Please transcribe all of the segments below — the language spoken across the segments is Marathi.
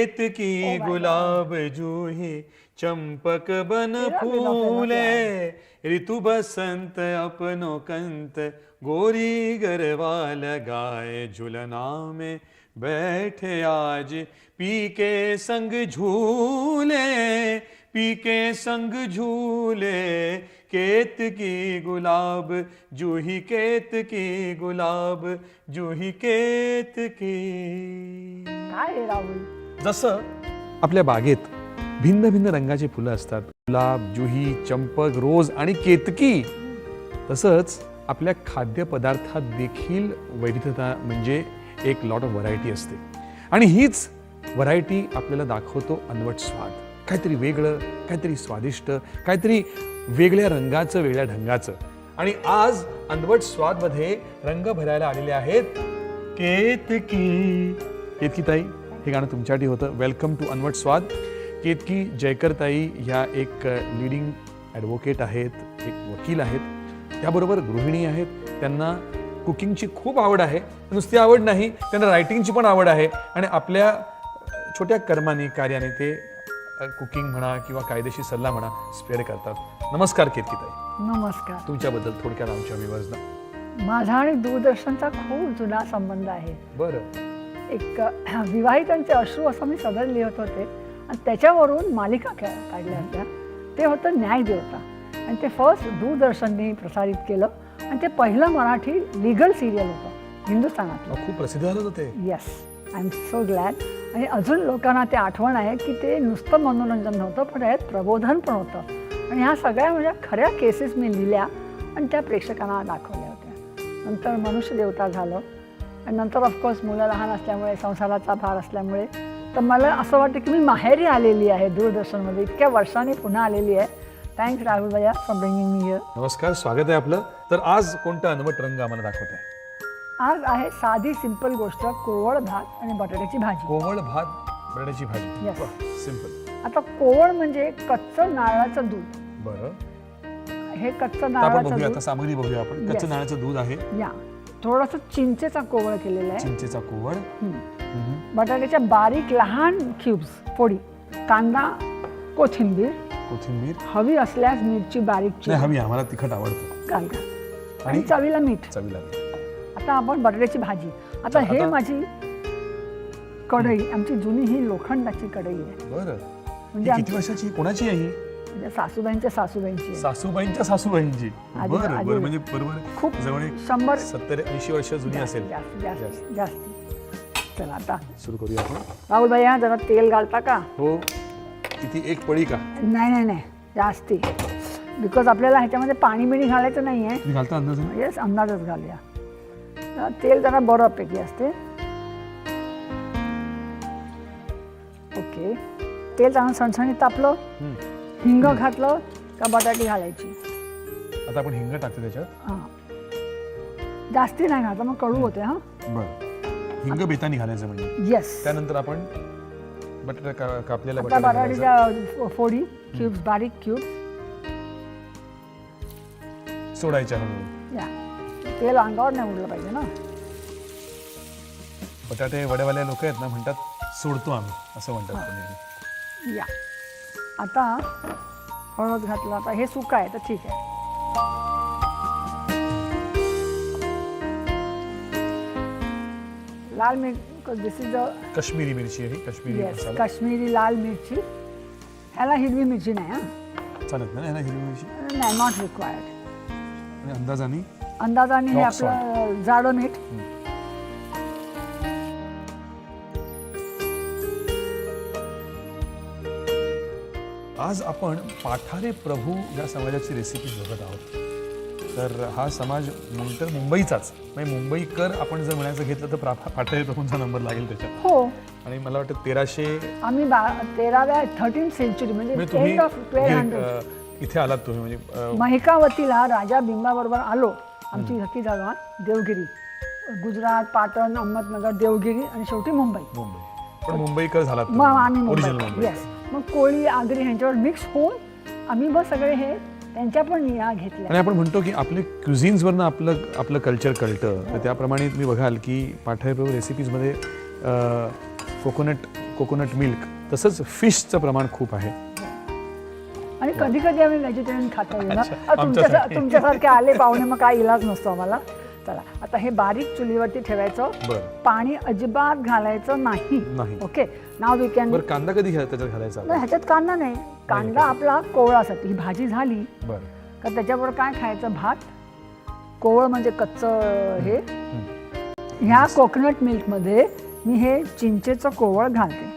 केतकी गुलाब जूही चंपक बन फूले। ऋतु बसंत अपनो कंत गोरी गरवाल गाय झुलना में बैठे आज। पी के संग झूले पी के संग झूले। केत की गुलाब जूही केत की गुलाब जूही काय आहे राहुल जसं आपल्या बागेत भिन्न भिन्न रंगाची फुलं असतात. गुलाब जुही चंपक रोज आणि केतकी. तसंच आपल्या खाद्यपदार्थात देखील वैविधता म्हणजे एक लॉट ऑफ व्हरायटी असते. आणि हीच व्हरायटी आपल्याला दाखवतो अनवट स्वाद. काहीतरी वेगळं काहीतरी स्वादिष्ट काहीतरी वेगळ्या रंगाचं वेगळ्या ढंगाचं. आणि आज अनवट स्वादमध्ये रंग भरायला आलेले आहेत केतकी. केतकी ताई हे गाणं तुमच्यासाठी होतं. वेलकम टू अनवट स्वाद केतकी जयकर ताई ह्या एक लिडिंग ॲडव्होकेट आहेत एक वकील आहेत. त्याबरोबर गृहिणी आहेत. त्यांना कुकिंगची खूप आवड आहे. नुसती आवड नाही त्यांना रायटिंगची पण आवड आहे. आणि आपल्या छोट्या कर्माने कार्याने ते कुकिंग म्हणा किंवा कायदेशीर सल्ला म्हणा स्प्रेड करतात. नमस्कार केतकी ताई नमस्कार. तुमच्याबद्दल थोडक्यात आमच्या विवर्जना माझा आणि दूरदर्शनचा खूप जुना संबंध आहे. बरं. एक विवाहितांचे अश्रू असं मी सदर लिहित होते आणि त्याच्यावरून मालिका का- काढल्या होत्या. ते होतं न्याय देवता आणि ते फर्स्ट दूरदर्शनने प्रसारित केलं. आणि ते पहिलं मराठी लिगल सिरियल होतं हिंदुस्थानातलं. खूप प्रसिद्ध झालं होतं ते. Yes I am so glad आणि अजून लोकांना ते आठवण आहे की ते नुसतं मनोरंजन नव्हतं पण यात प्रबोधन पण होतं. आणि ह्या सगळ्या माझ्या खऱ्या केसेस मी लिहिल्या आणि त्या प्रेक्षकांना दाखवल्या होत्या. नंतर मनुष्य देवता झालं. आणि नंतर ऑफकोर्स मुलं लहान असल्यामुळे संसाराचा भार असल्यामुळे. तर मला असं वाटतं की मी माहेरी आलेली आहे दूरदर्शनमध्ये. इतक्या वर्षांनी पुन्हा आलेली आहे. थँक्स राहुल भैया फॉर ब्रिंगिंग मी हिअर नमस्कार स्वागत आहे आपलं. तर आज कोणता अनवट रंग आम्हाला दाखवत आहे? आज आहे साधी सिंपल गोष्ट कोवळ भात आणि बटाट्याची भाजी. कोवळ भात बटाट्याची भाजी. Yes. सिंपल आता कोवळ म्हणजे कच्चं नारळाचं दूध. बरं. हे कच्चं आपण नारळाचं बघूया आता दूध सामग्री बघूया आपण. Yes. कच्चं नाण्याचं दूध आहे. या. थोडंसं चिंचेचा कोवळ केलेला आहे. चिंचेचा कोवळ. हं. हम्म. बटाट्याच्या बारीक लहान क्यूब्स फोडी. कांदा कोथिंबीर. कोथिंबीर. हवी असल्यास मिरची बारीक नाही हवी आम्हाला तिखट आवडतं. घालता आणि आणि चवीला मीठ. चवीला आता आपण बटाट्याची भाजी. आता हे आता- माझी कढई. आमची जुनी ही लोखंडाची कढई आहे. बरं. म्हणजे किती आमची वर्षाची? कोणाची आहे ही? म्हणजे सासूबाईंच्या सासूबाईंची. सासूबाईंच्या सासूबाईंची. आधी- बरं आधी- बरं म्हणजे बरोबर खूप जवळ एक शंभर सत्तर ऐंशी वर्ष जुनी असेल. जास्त जास्त. जास्त चला आता. सुरू करूया आपण. राहुल भैया जरा तेल घालता का? हो. किती एक पळी का? नाही नाही नाही. जास्ती. बिकॉज आपल्याला ह्याच्यामध्ये पाणी बिणी घालायचं नाही आहे तुम्ही घालता अंदाज येस अंदाजच घालूया. जरा तेल जरा बऱ्यापैकी असते. ओके तेल चांगलं सणसणीत तापलं. हिंग घातलं का बटाटी घालायची. आता आपण हिंग टाकतो त्याच्यात. हां. जास्ती नाही घातलं मग कडू होते हां? बरं. हिंग बेतानी घालायचं म्हणजे. येस त्यानंतर आपण बटाटा का- कापलेला आता बटाटा घालायचा. बटाटीच्या फोडी क्यूब्स बारीक क्यूब्स सोडायच्या हळूहळू या. तेल अंगावर नाही उडलं पाहिजे ना. बटाटे वड्यावाले लोक आहेत ना म्हणतात सोडतो आम्ही असं म्हणतात कोणी. या. आता हळद घातलं आता हे सुका आहे तर ठीक आहे. लाल मिरची दिस इज द काश्मीरी मिरची आहे काश्मीरी येस मसाला. काश्मीरी लाल मिरची. ह्याला हिरवी मिरची नाही हां. चालत नाही ना हिरवी मिरची? नाही नॉट रिक्वायर्ड आणि अंदाजाने? अंदाजाने हे Rock आपलं जाडं मीठ. आज आपण पाठारे प्रभू या समाजाची रेसिपी बघत आहोत. तर हा समाज नंतर मुंबईचाच. म्हणजे मुंबईकर आपण जर म्हणायचं घेतलं तर पाठळे प्रभूंचा नंबर लागेल त्याच्यात. हो. आणि मला वाटतं तेराशे आम्ही तेराव्या थर्टीन सेंचुरी म्हणजे म्हणजे इथे आलात तुम्ही म्हणजे महिकावतीला राजा बिंबाबरोबर आलो आमची धक्की जागा देवगिरी. गुजरात पाटण अहमदनगर देवगिरी आणि शेवटी मुंबई. मुंबई. पण मुंबईकर झालात मग आम्ही येस मग कोळी आगरी ह्यांच्यावर मिक्स होऊन आम्ही मग सगळे हे त्यांच्या पण या घेतल्या. आणि आपण म्हणतो की आपले क्युझिन्सवरनं आपलं आपलं कल्चर कळतं. तर त्याप्रमाणे तुम्ही बघाल की पाठळप्रभू रेसिपीजमध्ये कोकोनट कोकोनट मिल्क तसंच फिशचं प्रमाण खूप आहे. आणि कधी कधी आम्ही व्हेजिटेरियन खातो ना? तुमच्या. तुमच्यासारखे आले पाहुणे मग काय इलाज नसतो आम्हाला. चला आता हे बारीक चुलीवरती ठेवायचं. पाणी अजिबात घालायचं नाही. नाही. ओके? नाव वी कॅन बरं कांदा कधी घ्या त्याच्यात घालायचा? नाही ह्याच्यात कांदा नाही. कांदा आपला कोवळासाठी ही भाजी झाली बरं. का त्याच्याबरोबर काय खायचं? भात. कोवळ म्हणजे कच्चं हे. ह्या कोकोनट मिल्कमध्ये मी हे चिंचेचं कोवळ घालते.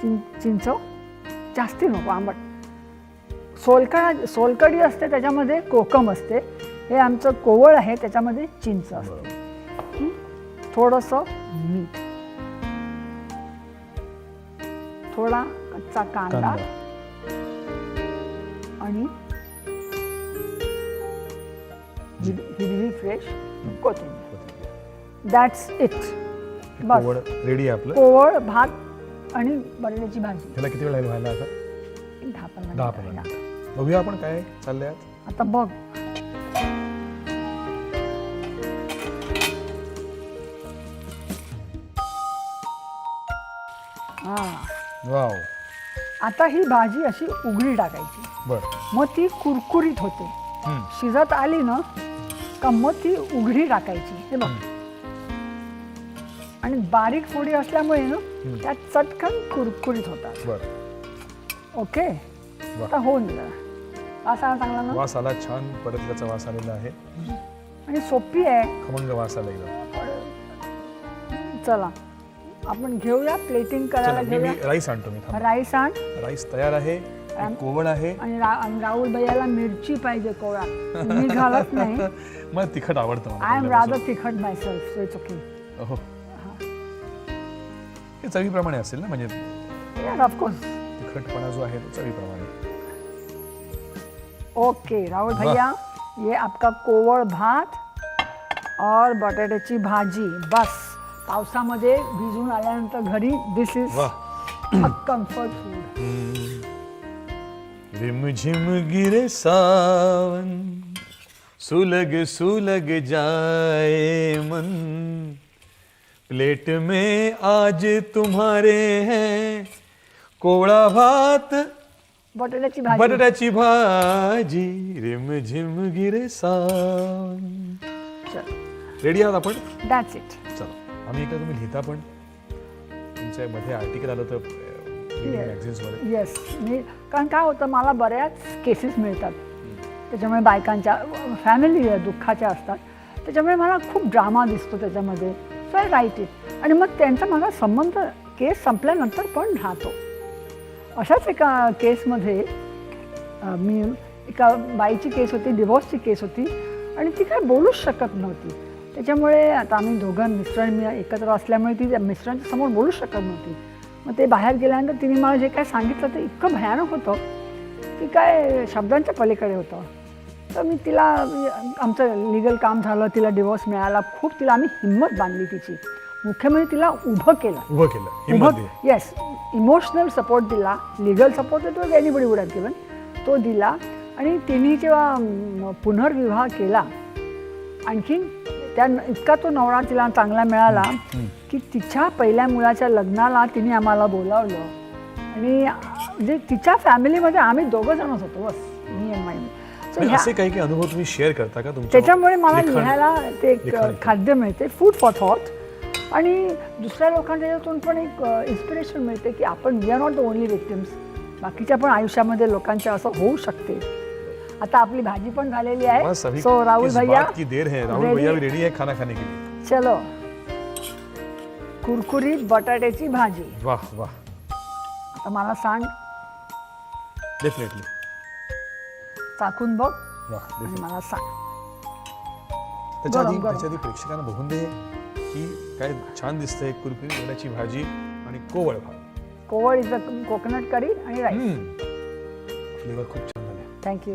चिं चिंच? जास्ती नको आंबट. सोलकड सोलकडी असते त्याच्यामध्ये कोकम असते. हे आमचं कोवळ आहे त्याच्यामध्ये चिंच असते. थोडंसं मीठ. थोडा कच्चा कांदा. आणि हिर- हिरवी फ्रेश कोथिंबीर. That's it bus. रेडी आपलं? कोवळ भात आणि बटाट्याची भाजी. त्याला किती वेळ व्हायला आता? दहा पंधरा दहा. पंधरा. बघूया आपण काय चाललंय आता बघ. हा. वाव. आता ही भाजी अशी उघडी टाकायची. बरं. मग ती कुरकुरीत होते. हम्म. शिजत आली ना का मग ती उघडी टाकायची. हे बघ. आणि बारीक फोडी असल्यामुळे ना त्या चटकन कुरकुरीत होतात. बरं. ओके? वा. आता होऊन गेलं. वास आला चांगला ना? वास आला छान. परत त्याचा वास आलेला आहे. आणि सोपी आहे. खमंग वास आला एकदम. चला. आपण घेऊया प्लेटिंग करायला चला, मी घेऊया. मी राईस आणतो मी थांब. राईस आण. राईस तयार आहे एक कोवळ आहे. आणि रा- आणि राहुल भैयाला मिरची पाहिजे कोळा मी घालत नाही. मला तिखट आवडतं मला आय एम पहिल्यापासून. रादर तिखट myself so it's okay हे. चवीप्रमाणे असेल ना म्हणजे ऑफकोर्स तिखटपणा जो आहे तो चवीप्रमाणे. ओके राहुल भैया ये आपका कोवळ भात और बटाट्याची भाजी. बस. पावसामध्ये भिजून आल्यानंतर घरी this is what comfort food रिम झिम गिरे सावन सुलग सुलग जाए मन। प्लेट में आज तुम्हारे हैं कोवळा भात बटाट्याची भाजी. बटाट्याची भाजी। रिम झिम गिरे सावन। रेडी आहात आपण? दॅट्स इट चला. आम्ही इकडे तुम्ही लिहिता पण. तुमच्या मध्ये आर्टिकल आलं तर मॅगझिन्समध्ये येस मी कारण काय होतं मला बऱ्याच केसेस मिळतात. त्याच्यामुळे बायकांच्या फॅमिली दुःखाच्या असतात. त्याच्यामुळे मला खूप ड्रामा दिसतो त्याच्यामध्ये. सो आय राईट इट आणि मग त्यांचा माझा संबंध केस संपल्यानंतर पण राहतो. अशाच एका केसमध्ये मी एका बाईची केस होती डिवोर्सची केस होती. आणि ती काय बोलूच शकत नव्हती. त्याच्यामुळे आता आम्ही दोघं मिस्टर आणि मी एकत्र असल्यामुळे ती मिस्टरांच्या समोर बोलू शकत नव्हती. मग ते बाहेर गेल्यानंतर तिने मला जे काय सांगितलं ते इतकं भयानक होतं की काय शब्दांच्या पलीकडे होतं. तर मी तिला आमचं लिगल काम झालं तिला डिवोर्स मिळाला खूप तिला आम्ही हिंमत बांधली तिची. मुख्य म्हणजे तिला उभं केलं. उभं केलं. उभं येस इमोशनल सपोर्ट दिला. लिगल सपोर्ट तो एनिबडी वुड हॅव गिवन तो दिला. आणि तिने जेव्हा पुनर्विवाह केला आणखीन त्या इतका तो नवरा तिला चांगला मिळाला की तिच्या पहिल्या मुलाच्या लग्नाला तिने आम्हाला बोलावलं. आणि म्हणजे तिच्या फॅमिलीमध्ये आम्ही दोघं जणच होतो बस मी आणि सो म्हणजे असे काही अनुभव तुम्ही शेअर करता का त्याच्यामुळे मला लिहायला ते एक. खाद्य मिळते फूड फॉर थॉट आणि दुसऱ्या लोकांच्या याच्यातून पण एक इन्स्पिरेशन मिळते की आपण we are not the only victims बाकीच्या पण आयुष्यामध्ये लोकांच्या असं होऊ शकते. आता आपली भाजी पण झालेली बस आहे सो राहुल किस भैया बात की देर है? राहुल ready- भैया भी रेडी है खाना खाने के लिए। चलो। कुरकुरीत बटाट्याची भाजी. वाह वाह। आता मला सांग. डेफिनेटली चाकून बघ वा आणि देखील. मला सांग. त्याच्या आधी गरम, गरम. त्याच्या आधी प्रेक्षकांना बघून दे की काय छान दिसतंय कुरकुरीत वड्याची भाजी आणि कोवळ भात. कोवळ इज कोकोनट करी आणि राईस फ्लेवर खूप छान झाले. थँक्यू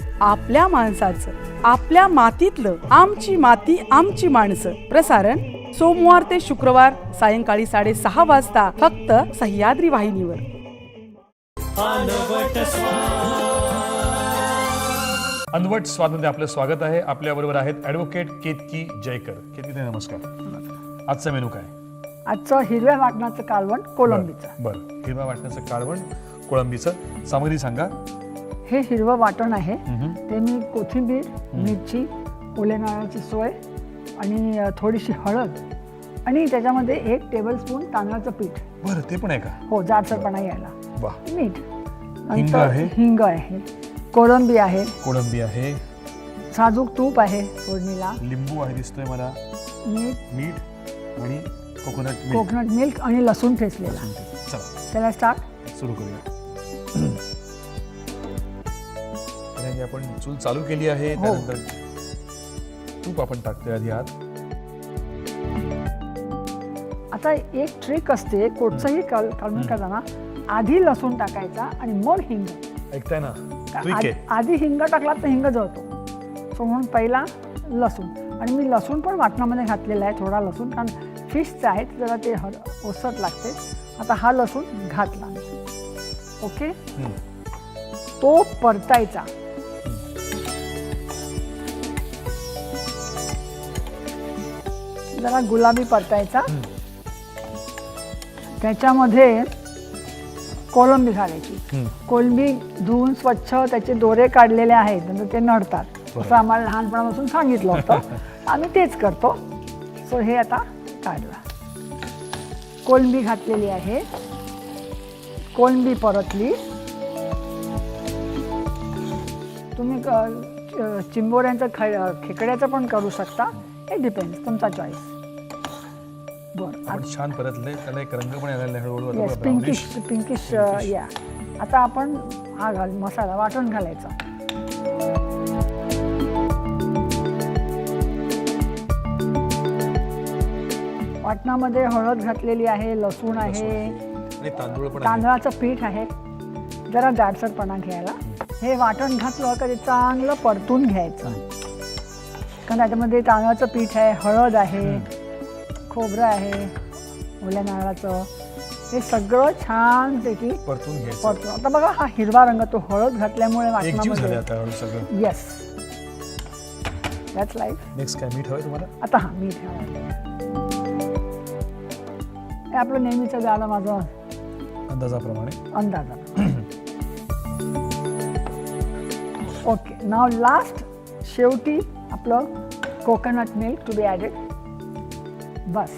आपल्या माणसाचं आपल्या मातीतलं आमची माती आमची माणसं. प्रसारण सोमवार ते शुक्रवार सायंकाळी साडेसहा वाजता फक्त सह्याद्री वाहिनीवर. अनवट स्वादमध्ये आपलं स्वागत आहे. आपल्या बरोबर आहेत ऍडव्होकेट केतकी जयकर. केतकी ताई, नमस्कार. आजचा मेनू काय? आजचं हिरव्या वाटणाचं कालवण कोलंबीचं. बरं हिरवा वाटण्याचं काळवण कोळंबीचं सामग्री सांगा. हे हिरवं वाटण आहे. ते मी कोथिंबीर मिरची ओले नारळाची सोय आणि थोडीशी हळद आणि त्याच्यामध्ये एक टेबलस्पून तांदळाचं पीठ. बरं ते पण आहे का? हो जाडसरपणा यायला. मीठ. हिंग नंतर आहे. हिंग आहे. कोळंबी आहे. कोळंबी आहे. साजूक तूप आहे फोडणीला. लिंबू आहे दिसतोय मला. मीठ. मीठ आणि कोकोनट मिल्क. कोकोनट मिल्क आणि लसूण ठेचलेला. चला. त्याला स्टार्ट सुरू करूया. आणि आपण चूल चालू केली आहे हो. त्यानंतर तूप आपण टाकतोय आधी आत. आता एक ट्रिक असते कोटचंही काल काढून करताना आधी लसूण टाकायचा आणि मग हिंग. ऐकताय ना? आधी हिंग टाकला तर हिंग जळतो. सो म्हणून पहिला लसूण. आणि मी लसूण पण वाटणामध्ये घातलेला आहे थोडा लसूण कारण फिशचं आहे जरा ते हर ओसट लागते. आता हा लसूण घातला. ओके. तो परतायचा. जरा गुलाबी परतायचा. त्याच्यामध्ये कोलंबी घालायची. कोलंबी धुवून स्वच्छ त्याचे दोरे काढलेले आहेत नंतर ते नडतात. असं आम्हाला लहानपणापासून सांगितलं होतं. आम्ही तेच करतो. सो हे आता काढला. कोलंबी घातलेली आहे. कोलंबी परतली. तुम्ही चिंबोऱ्यांचं ख खेकड्याचं पण करू शकता. हे डिपेंड तुमचा चॉईस आपण छान परतले त्याला एक रंग पण यायला हळूहळू येस पिंकिश. पिंकिश. या आता आपण हा घाल मसाला वाटण घालायचा. वाटणामध्ये हळद घातलेली आहे लसूण तांदूळ आहे. तांदळाचं पीठ आहे. जरा जाडसरपणा घ्यायला. हे वाटण घातलं का ते चांगलं परतून घ्यायचं. कारण त्याच्यामध्ये तांदळाचं पीठ आहे हळद आहे. खोबरं आहे ओल्या नारळाचं. हे सगळं छानपैकी परतून घ्यायचं. परतून. आता बघा हा हिरवा रंग तो हळद घातल्यामुळे एकजीव झाले वाटणामध्ये आता हळू सगळं येस दॅट्स लाईफ नेक्स्ट काय? मीठ हवंय तुम्हाला? आता हा मीठ घालायचं. हे आपलं नेहमीचं झालं माझं अंदाजाप्रमाणे. अंदाजा. ओके नाव लास्ट शेवटी आपलं coconut milk to be added bus.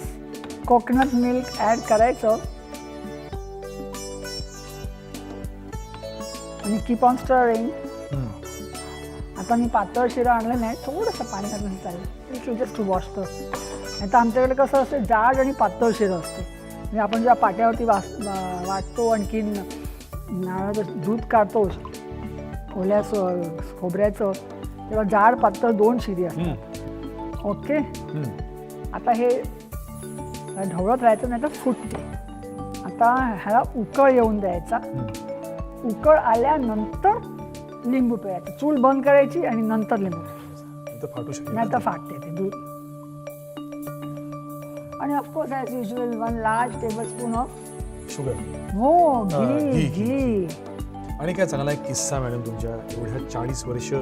Coconut milk add करायचं. आणि कीप ऑन स्टरिंग. आता मी पातळ शिरा आणलं नाही थोडंसं पाणी घालून चालेल. इट जस्ट वॉश द नाही तर आमच्याकडे कसं असतं जाड आणि पातळ शिरं असतं. म्हणजे आपण जेव्हा पाट्यावरती वास वाटतो आणखीन नारळाचं दूध काढतो ओल्या खोबऱ्याचं तेव्हा जाड पातळ दोन शिरी असतात. ओके. आता हे ढवळत राहायचं नाही तर फुटते. आता ह्याला उकळ येऊन द्यायचा. उकळ आल्यानंतर लिंबू पिळायचं. चूल बंद करायची आणि नंतर लिंबू फाटू शकेल नाही तर फाटते ते दूध. आणि of course as usual one large tablespoon of sugar हो घी, घी घी. घी. आणि काय चांगला एक किस्सा मॅडम तुमच्या एवढ्या चाळीस वर्ष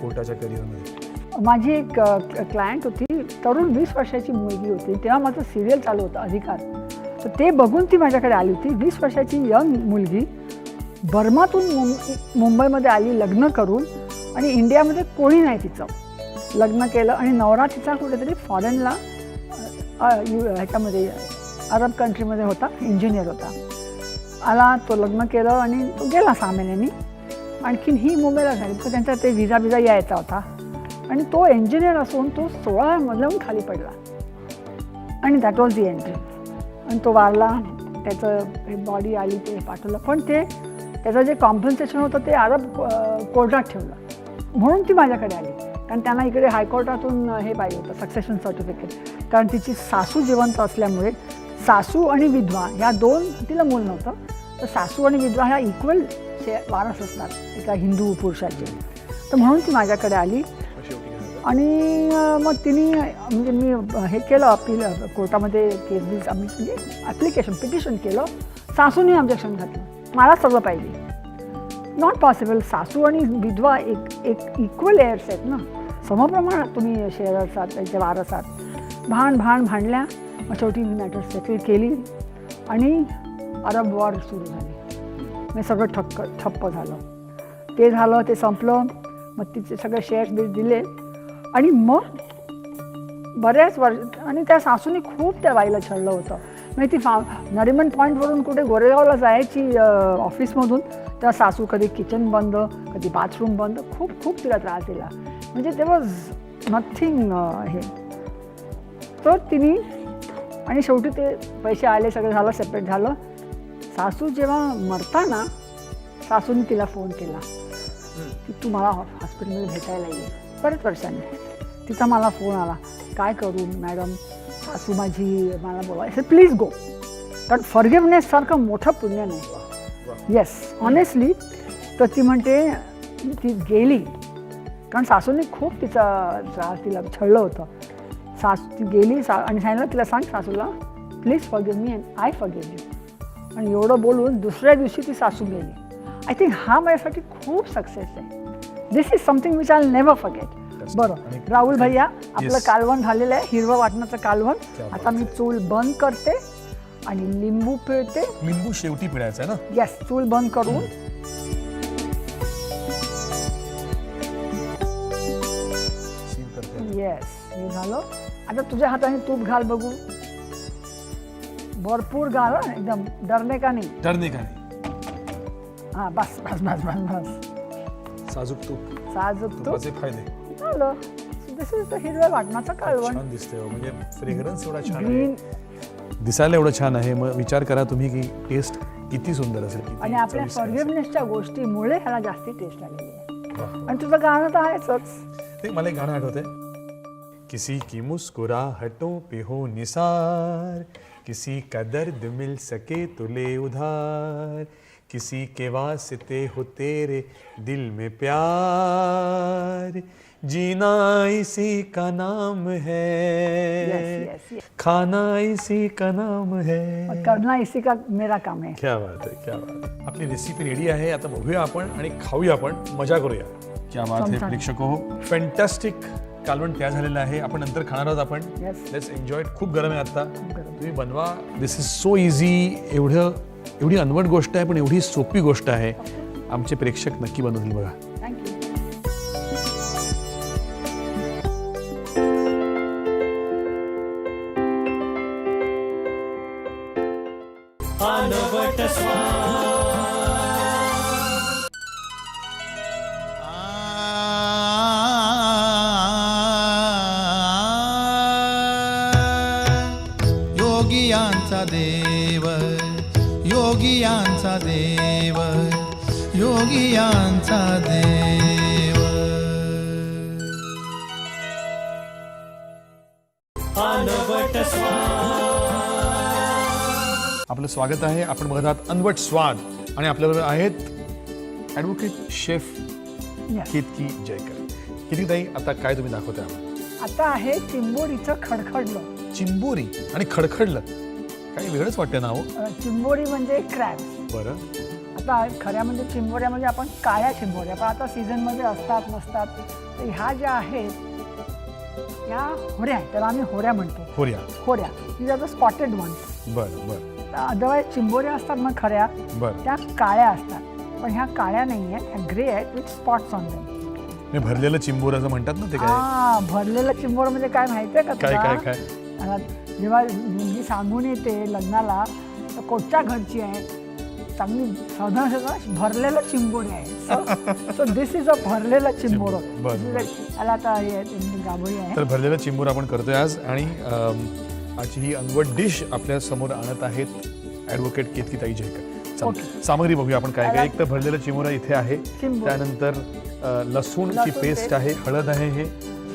कोर्टाच्या करिअरमध्ये माझी एक क्लायंट होती तरुण वीस वर्षाची मुलगी होती. तेव्हा माझं सिरियल चालू होतं अधिकार. तर ते बघून ती माझ्याकडे आली होती. वीस वर्षाची यंग मुलगी बर्मातून मुं मुंबईमध्ये आली लग्न करून आणि इंडियामध्ये कोणी नाही तिचं. लग्न केलं आणि नवरा तिचा कुठेतरी फॉरेनला ह्याच्यामध्ये अरब कंट्रीमध्ये होता इंजिनियर होता. आला तो लग्न केलं आणि तो गेला सहा महिन्यांनी आणखीन ही मुंबईला झाली. तर त्यांचा ते विजा बिजा यायचा होता. आणि तो इंजिनियर असून तो सोळा मजल्याहून खाली पडला. आणि दॅट वॉज दी एंट्री आणि तो वारला त्याचं बॉडी आली ते पाठवलं. पण ते त्याचं जे कॉम्पन्सेशन होतं ते अरब कोर्टात ठेवलं. म्हणून ती माझ्याकडे आली. कारण त्यांना इकडे हायकोर्टातून हे पाहिजे होतं सक्सेशन सर्टिफिकेट कारण तिची सासू जिवंत असल्यामुळे सासू आणि विधवा ह्या दोन तिला मूल नव्हतं. तर सासू आणि विधवा ह्या इक्वल शे वारस असतात. एका हिंदू पुरुषाचे. तर म्हणून ती माझ्याकडे आली. आणि मग तिने म्हणजे मी हे केलं अपील कोर्टामध्ये केस बिस आम्ही म्हणजे ॲप्लिकेशन पिटिशन केलं. सासूने ऑब्जेक्शन घातलं. मला सगळं पाहिजे नॉट पॉसिबल सासू आणि विधवा एक एक इक्वल एअर्स आहेत ना. समप्रमाणात तुम्ही शेअर असात त्यांचे वारस भांड भांड भांडल्या. मग शेवटी मॅटर सेटल केली. आणि अरब वॉर सुरू झाली. मग सगळं ठक्क ठप्प झालं. ते झालं ते संपलं. मग तिचे सगळे शेअर्स बिल दिले. आणि मग बऱ्याच वर्ष आणि त्या सासूने खूप त्या बाईला छळलं होतं. म्हणजे ती फा नरिमन पॉईंटवरून कुठे गोरेगावला जायची ऑफिसमधून त्या सासू कधी किचन बंद कधी बाथरूम बंद खूप खूप तिला त्रास दिला. म्हणजे ते वॉज नथिंग हे. तर तिने आणि शेवटी ते पैसे आले सगळं झालं सेपरेट झालं. सासू जेव्हा मरताना सासूने तिला फोन केला की तू मला हॉस्पिटलमध्ये भेटायला ये. बरेच वर्षांनी. तिचा मला फोन आला काय करू मॅडम? सासू माझी मला बोलायचं प्लीज गो कारण फॉरगिवनेससारखं मोठं पुण्य नाही. येस ऑनेस्टली तर ती म्हणते ती गेली. कारण सासूने खूप तिचा त्रास तिला छळलं होतं. सास ती गेली सा आणि सांगितलं तिला सांग सासूला please forgive me and I forgive you आणि एवढं बोलून दुसऱ्या दिवशी ती सासू गेली. आय थिंक हा माझ्यासाठी खूप सक्सेस आहे. This is something which I never forget बरं राहुल भैया आपलं. कालवण झालेलं आहे हिरवं वाटणाचं कालवण. आता मी चूल बंद करते आणि लिंबू पिळते. लिंबू शेवटी पिळायचा ना? यस चूल बंद करून. येस हे झालं. आता तुझ्या हाताने तूप घाल बघू. भरपूर घाल एकदम. डरणे का नाही? डरणे का नाही? हां बस बस बस बस बस. साजूक तूप साजूक तूप तुपाचे फायदे. झालं. दिस इज द हिरव्या वाटणाचं कालवण. छान दिसतंय हो. म्हणजे फ्रेग्रन्स एवढा छान ग्रीन आहे दिसायला एवढं छान आहे. मग विचार करा तुम्ही की टेस्ट किती सुंदर असेल किती आणि आपल्या चविष्ट असेल. फॉरगिवनेसच्या गोष्टीमुळे ह्याला जास्ती टेस्ट आलेली आहे. वाह. आणि तुझं गाणं तर आहेच ते मला एक गाणं आठवतंय. किसी की मुस्कुराहटों पे हो निसार किसी का दर्द मिल सके तो ले उधार किसी के वास्ते हो तेरे दिल में प्यार। जीना इसी का नाम है। Yes, yes, yes. खाना इसी का नाम और है करना इसी का मेरा काम है। क्या बात आहे क्या बात आहे आपली रेसिपी रेडी आहे आता बघूया आपण आणि खाऊया आपण मजा करूया। क्या बात आहे छान. प्रेक्षक। हो फॅन्टॅस्टिक कालवण तयार झालेलं आहे. आपण नंतर खाणार आहोत आपण. Yes. लेट्स एन्जॉय खूप गरम आहे आता गरम. तुम्ही बनवा. दिस इज सो इझी एवढं एवढी अनवट गोष्ट आहे पण एवढी सोपी गोष्ट आहे. आमचे प्रेक्षक नक्की बनवतील बघा. योगियांचा देव योगियांचा देव. अनवट आपलं स्वागत आहे. आपण बघत आहात अनवट स्वाद. आणि आपल्याबरोबर आहेत ॲडव्होकेट शेफ. केतकी जयकर किती ताई आता काय तुम्ही दाखवताय आम्हाला? आता आहे चिंबोरीचं खडखडलं. चिंबोरी आणि खडखडलं. काही वेगळंच वाटतं ना हो? चिंबोरी म्हणजे क्रॅब बरं. आता खऱ्या म्हणजे चिंबोऱ्या म्हणजे आपण काळ्या चिंबोऱ्या पण आता सीझनमध्ये असतात नसतात. तर ह्या ज्या आहेत या होऱ्या आहेत त्याला आम्ही होऱ्या म्हणतो. होर्या होऱ्या. these are the spotted ones बरं. बरं अदरवाईज चिंबोऱ्या असतात मग खऱ्या बरं. त्या काळ्या असतात. पण ह्या काळ्या नाही आहेत ह्या ग्रे आहेत विथ स्पॉट्स ऑन देम हे भरलेलं चिंबूर असं म्हणतात ना ते काय? हा भरलेलं चिंबोर म्हणजे काय माहितीये का काय काय तुला काय? आता जेव्हा मुलगी सांगून येते लग्नाला तर कोणत्या घरची आहे? चांगली साधारण सगळं भरलेलं चिंबोरे आहे. सो दिस इज अ भरलेलं चिंबोर. चिंबोरं, बरं, त्याला आता हे गाभोळी आहे. तर भरलेलं चिंबूर आपण करतोय आज आणि आजची ही अनवट डिश आपल्यासमोर आणत आहेत ॲडव्होकेट केतकीताई जयकर. सामग्री बघूया आपण काय काय. एक तर भरलेलं चिमुरा इथे आहे. त्यानंतर लसूणची लसूण पेस्ट पेस्ट. आहे. हळद आहे हे.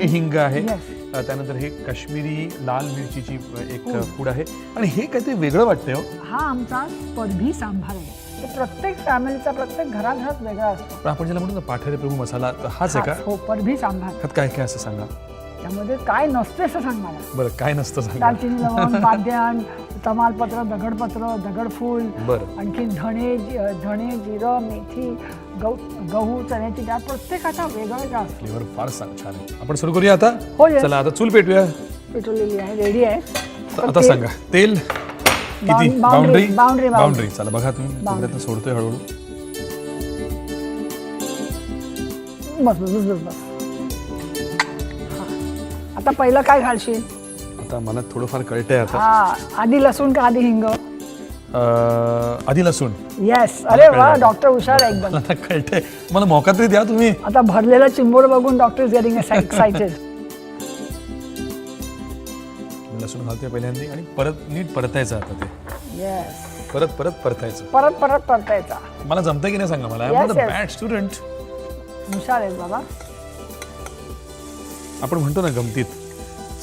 हिंग आहे. त्यानंतर हे काश्मीरी लाल मिरचीची एक पूड. पूड आहे. आणि हे काहीतरी वेगळं वाटतंय हो. हा आमचा पदभी सांभार आहे. तो प्रत्येक फॅमिलीचा प्रत्येक घराघरात वेगळा असतो. पण आपण ज्याला म्हणतो ना पाठरे प्रभू मसाला हाच आहे का? हो पदभी सांभार. ह्यात काय काय असं सांगा? त्यामध्ये काय नसते असं सांग मला बरं काय नसतं सांगा दालचिनी लवंग बाद्यान तमालपत्र दगडपत्र दगडफूल बरं. आणखी धणे जि- धणे जिरं मेथी गहू गहू चण्याची डाळ प्रत्येकाचा वेगळा वेगळा असतो फ्लेवर फार सांग छान आहे. आपण सुरू करूया आता? हो, yes. चला आता चूल पेटूया. पेटवलेली आहे रेडी आहे. तर आता सांगा तेल किती? बाउं- बाउंड्री? boundary, बाउंड्री चला बघा तुम्ही. तोपर्यंत सोडतोय हळूहळू. बस बस बस बस बस. हा. आता पहिलं काय घालशील? आता मला थोडंफार कळतंय आता. हा आधी लसूण का आधी हिंग? अं, आधी लसूण. येस अरे वा. डॉक्टर हुशार आहे एकदम. मला आता कळतंय. मला मोका तरी द्या तुम्ही. आता भरलेला चिंबोर बघून डॉक्टर इज गेटिंग एक्साइटेड लसूण घालतोय पहिल्यांदा आणि परत नीट परतायचं आता ते. येस परत परत परतायचं. परत परत परतायचा. मला जमतंय की नाही सांगा मला? Yes, yes. बॅड स्टुडंट हुशार आहे बाबा. आपण म्हणतो ना गमतीत.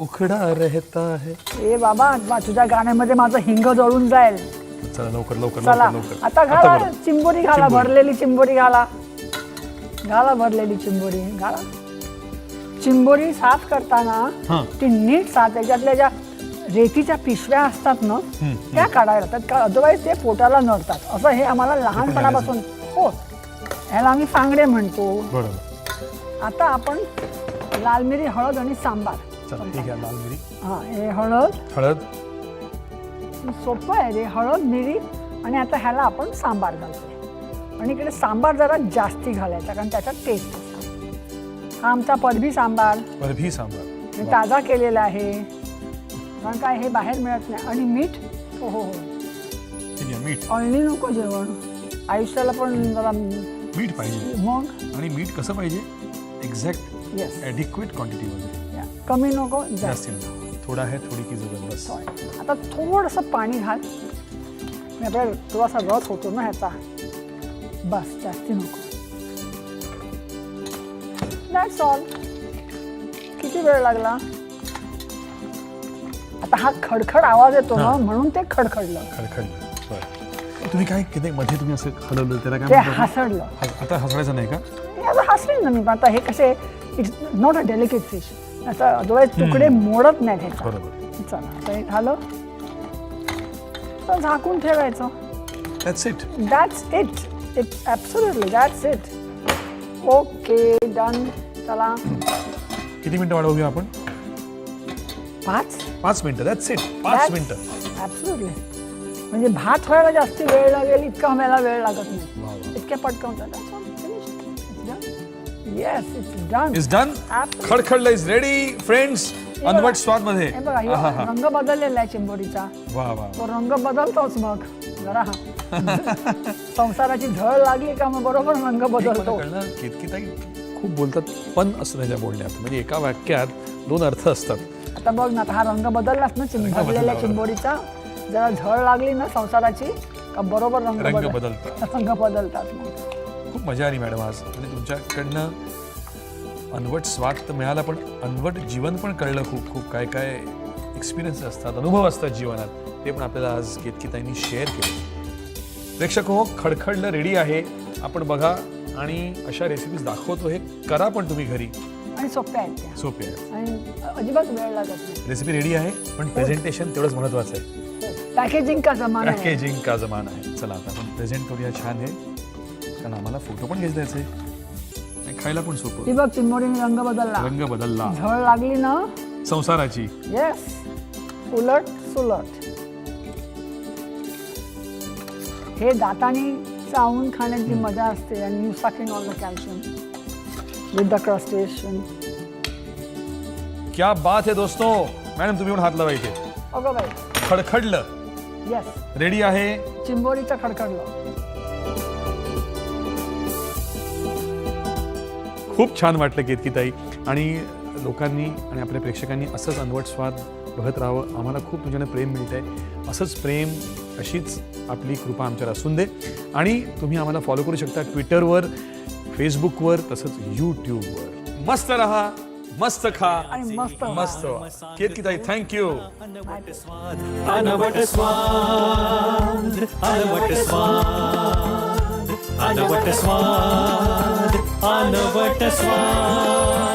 उखड़ा रहता है। ए बाबा बा- तुझ्या गाण्यामध्ये माझं हिंग जळून जाईल. चला लवकर लवकर चला. लवकर लवकर. आता घाला बरं. चिंबोरी घाला चिंबोरी. भरलेली चिंबोरी घाला. घाला भरलेली चिंबोरी घाला. चिंबोरी साफ करताना हां. ती नीट साफ त्याच्यातल्या ज्या रेतीच्या पिशव्या असतात ना त्या काढायला लागतात. का अदरवाईज ते पोटाला नडतात. असं हे आम्हाला लहानपणापासून. हो. ह्याला आम्ही फांगडे म्हणतो. बरोबर. आता आपण लाल मिरी हळद आणि सांबार. चला ठीक आहे लाल मिरी हा हे हळद हळद सोपं आहे रे हळद मिरी आणि आता ह्याला आपण सांबार घालतो आणि इकडे सांबार जरा जास्ती घालायचा कारण त्याच्यात टेस्ट असतो हा आमचा पदभी सांबार बरभी सांबार मी ताजा केलेला आहे कारण काय हे बाहेर मिळत नाही आणि मीठ हो हो हो मीठ अळणी नको जेवण आयुष्याला पण जरा मीठ पाहिजे मग आणि मीठ कसं पाहिजे एक्झॅक्ट येस ॲडिक्वेट क्वांटिटीमध्ये कमी नको जास्त. नको. थोडा आहे थोडी की जरूरत बस आता थोडंसं पाणी घाल. आपल्याला थोडासा रस होतो ना ह्याचा. बस जास्ती नको. दॅट्स ऑल किती वेळ लागला? आता हा खडखड आवाज येतो ना. म्हणून ते खडखडलं. खडखडलं. बरं. तुम्ही काय किती मध्ये तुम्ही असं हलवलं त्याला काय ते म्हणतात? हसडलं. हा- आता हसवायचं नाही का? आता हसले ना मी पण आता हे कसे it's not a delicate fish असं अदरवाईज तुकडे मोडत नाहीत ह्याचा बरोबर. चला झालं. तर झाकून ठेवायचं. That's it That's it. It's absolutely that's it. Okay done चला. किती मिनिटं वाढवूया आपण? पाच? पाच मिनिटं दॅट्स इट पाच मिनिटं. ऍब्सोल्युटली म्हणजे भात व्हायला जास्ती वेळ लागेल इतका व्हायला वेळ लागत नाही. इतक्या पटकन yes it's done is done Absolutely. खडखडलं इज रेडी फ्रेंड्स अनवट स्वादमध्ये हे बघा. रंग बदललेला आहे चिंबोरीचा. वा वा तो रंग बदलतोच मग जरा. संसाराची झळ लागली का मग? बरोबर रंग बदलतो. केतकीताई खूप बोलतात पण असतं त्याच्या बोलण्यात. म्हणजे एका वाक्यात दोन अर्थ असतात. आता बघ ना आता हा रंग बदललास ना चिं- बदलला. चिंबोरीचा. जरा झळ लागली ना संसाराची का बरोबर रंग रंग बदल- बदलतात. रंग बदलतात मग. खूप मजा आली मॅडम आज. म्हणजे तुमच्याकडनं अनवट स्वाद तर मिळाला पण अनवट जीवन पण कळलं खूप खूप काय काय एक्सपिरियन्स असतात अनुभव असतात जीवनात. ते पण आपल्याला आज केतकीताईंनी शेअर केले. प्रेक्षक हो खडखडलं रेडी आहे. आपण बघा आणि अशा रेसिपीज दाखवतो हे. करा पण तुम्ही घरी. आणि सोप्या आहेत सोपे अजिबात वेळ लागत नाही. रेसिपी रेडी आहे पण प्रेझेंटेशन तेवढंच महत्वाचं आहे. पॅकेजिंग का जमाना आहे? पॅकेजिंग का जमान आहे. चला आता आपण प्रेझेंट करूया छान आहे कारण आम्हाला फोटो पण घेत द्यायचे आणि खायला पण सोपं. ती बघ चिंबोरीने रंग बदलला. रंग बदलला. झळ लागली ना? संसाराची. येस उलट सुलट. हे दाताने चावून खाण्याची मजा असते आणि you sucking on the calcium with the crustacean क्या बात आहे दोस्तो. मॅडम तुम्ही पण हात लावा इथे. अगं बाई. खडखडलं. येस रेडी आहे? चिंबोरीचं खडखडलं. खूप छान वाटलं केतकीताई आणि लोकांनी आणि आपल्या प्रेक्षकांनी असंच अनवट स्वाद बघत राहावं. आम्हाला खूप तुमच्यानं प्रेम मिळत आहे असंच प्रेम अशीच आपली कृपा आमच्यावर असून दे. आणि तुम्ही आम्हाला फॉलो करू शकता ट्विटरवर फेसबुकवर तसंच यूट्यूबवर मस्त रहा मस्त खा. आणि मस्त व्हा. मस्त. केतकीताई थँक्यू अनवट स्वाद अनवट स्वाद अनवट स्वाद. अनवट स्वाद